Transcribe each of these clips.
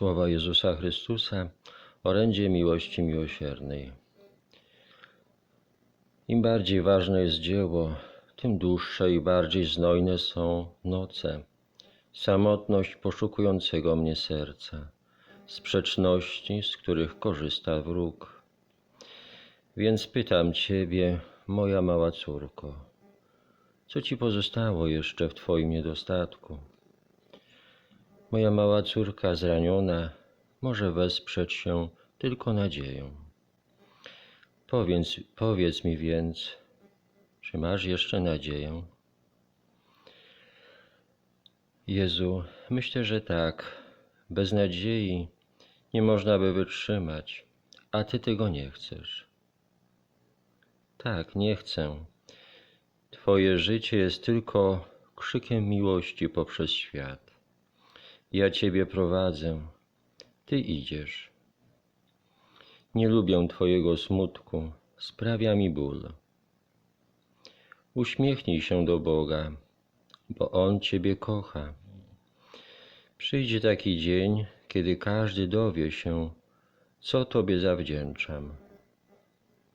Słowa Jezusa Chrystusa, orędzie miłości miłosiernej. Im bardziej ważne jest dzieło, tym dłuższe i bardziej znojne są noce. Samotność poszukującego mnie serca, sprzeczności, z których korzysta wróg. Więc pytam Ciebie, moja mała córko, co Ci pozostało jeszcze w Twoim niedostatku? Moja mała córka zraniona może wesprzeć się tylko nadzieją. Powiedz, powiedz mi więc, czy masz jeszcze nadzieję? Jezu, myślę, że tak. Bez nadziei nie można by wytrzymać, a Ty tego nie chcesz. Tak, nie chcę. Twoje życie jest tylko krzykiem miłości poprzez świat. Ja Ciebie prowadzę, Ty idziesz. Nie lubię Twojego smutku, sprawia mi ból. Uśmiechnij się do Boga, bo On Ciebie kocha. Przyjdzie taki dzień, kiedy każdy dowie się, co Tobie zawdzięczam.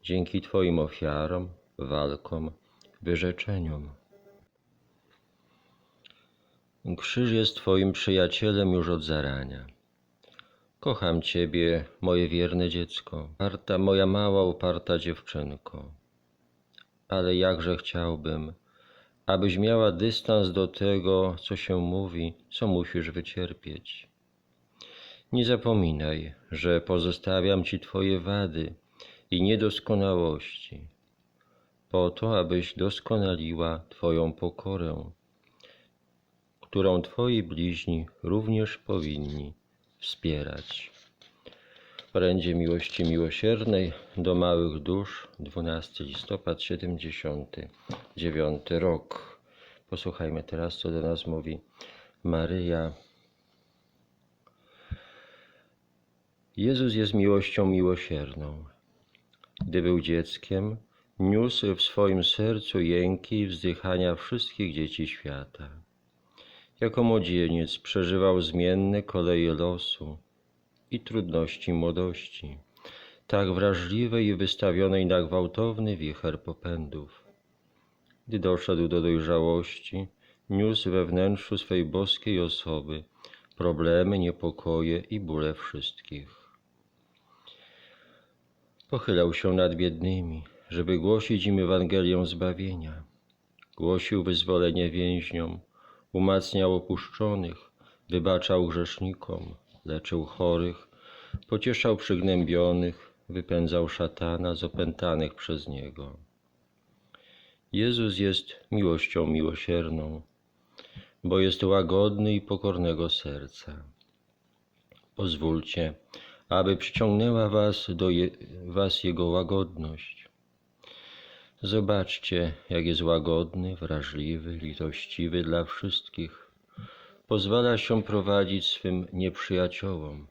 Dzięki Twoim ofiarom, walkom, wyrzeczeniom. Krzyż jest Twoim przyjacielem już od zarania. Kocham Ciebie, moje wierne dziecko, uparta, moja mała, uparta dziewczynko. Ale jakże chciałbym, abyś miała dystans do tego, co się mówi, co musisz wycierpieć. Nie zapominaj, że pozostawiam Ci Twoje wady i niedoskonałości, po to, abyś doskonaliła Twoją pokorę, którą Twoi bliźni również powinni wspierać. Orędzie Miłości Miłosiernej do Małych Dusz, 12 listopad 79 rok. Posłuchajmy teraz, co do nas mówi Maryja. Jezus jest miłością miłosierną. Gdy był dzieckiem, niósł w swoim sercu jęki i wzdychania wszystkich dzieci świata. Jako młodzieniec przeżywał zmienne koleje losu i trudności młodości, tak wrażliwej i wystawionej na gwałtowny wicher popędów. Gdy doszedł do dojrzałości, niósł we wnętrzu swej boskiej osoby problemy, niepokoje i bóle wszystkich. Pochylał się nad biednymi, żeby głosić im Ewangelię zbawienia. Głosił wyzwolenie więźniom, umacniał opuszczonych, wybaczał grzesznikom, leczył chorych, pocieszał przygnębionych, wypędzał szatana z opętanych przez Niego. Jezus jest miłością miłosierną, bo jest łagodny i pokornego serca. Pozwólcie, aby przyciągnęła was do je, was Jego łagodność. Zobaczcie, jak jest łagodny, wrażliwy, litościwy dla wszystkich. Pozwala się prowadzić swym nieprzyjaciołom,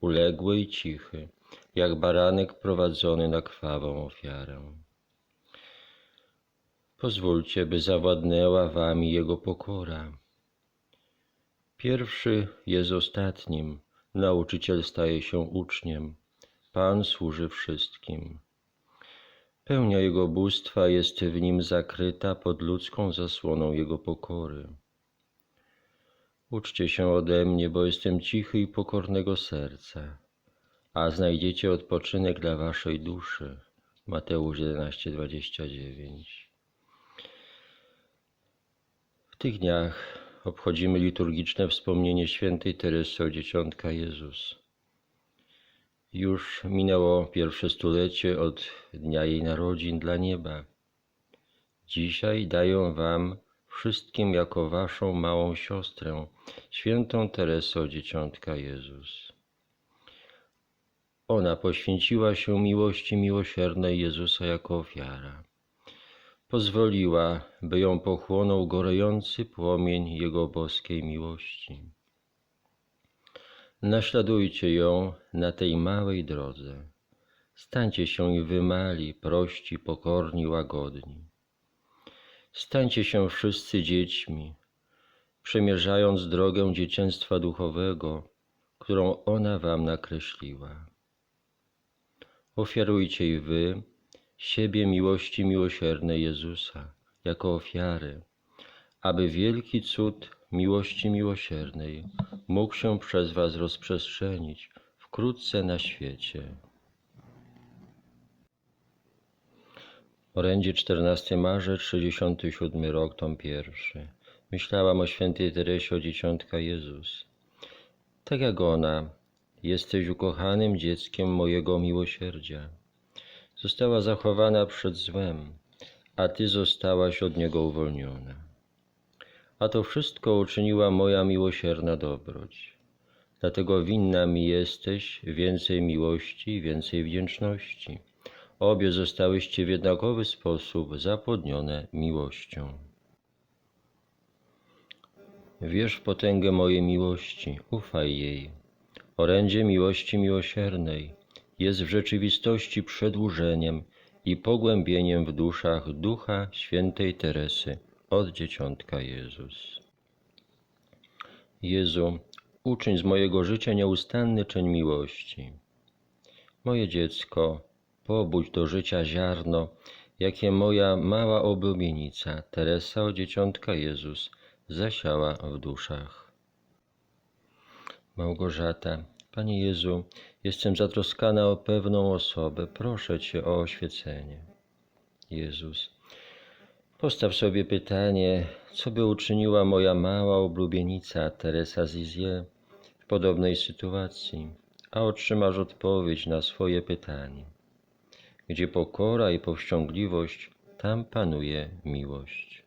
uległy i cichy, jak baranek prowadzony na krwawą ofiarę. Pozwólcie, by zawładnęła wami Jego pokora. Pierwszy jest ostatnim, nauczyciel staje się uczniem, Pan służy wszystkim. Pełnia Jego bóstwa jest w nim zakryta pod ludzką zasłoną Jego pokory. Uczcie się ode mnie, bo jestem cichy i pokornego serca, a znajdziecie odpoczynek dla waszej duszy. Mateusz 11:29. W tych dniach obchodzimy liturgiczne wspomnienie świętej Teresy od Dzieciątka Jezus. Już minęło pierwsze stulecie od dnia jej narodzin dla nieba. Dzisiaj daję wam wszystkim jako waszą małą siostrę, świętą Teresę Dzieciątka Jezus. Ona poświęciła się miłości miłosiernej Jezusa jako ofiara. Pozwoliła, by ją pochłonął gorejący płomień Jego boskiej miłości. Naśladujcie ją na tej małej drodze. Stańcie się i wymali, prości, pokorni, łagodni. Stańcie się wszyscy dziećmi, przemierzając drogę dzieciństwa duchowego, którą ona wam nakreśliła. Ofiarujcie i wy siebie miłości miłosiernej Jezusa jako ofiary, aby wielki cud miłości miłosiernej mógł się przez was rozprzestrzenić wkrótce na świecie. Orędzie 14 marzec 67 rok, tom pierwszy. Myślałam o świętej Teresie o dzieciątka Jezus. Tak jak ona, jesteś ukochanym dzieckiem mojego miłosierdzia. Została zachowana przed złem, a Ty zostałaś od niego uwolniona. A to wszystko uczyniła moja miłosierna dobroć. Dlatego winna mi jesteś więcej miłości, więcej wdzięczności. Obie zostałyście w jednakowy sposób zapłodnione miłością. Wierz w potęgę mojej miłości, ufaj jej. Orędzie miłości miłosiernej jest w rzeczywistości przedłużeniem i pogłębieniem w duszach Ducha Świętej Teresy od Dzieciątka Jezus. Jezu, uczyń z mojego życia nieustanny czyn miłości. Moje dziecko, pobudź do życia ziarno, jakie moja mała oblubienica Teresa od Dzieciątka Jezus zasiała w duszach. Małgorzata, Panie Jezu, jestem zatroskana o pewną osobę, proszę Cię o oświecenie. Jezus, postaw sobie pytanie, co by uczyniła moja mała oblubienica Teresa Zizie w podobnej sytuacji, a otrzymasz odpowiedź na swoje pytanie. Gdzie pokora i powściągliwość, tam panuje miłość.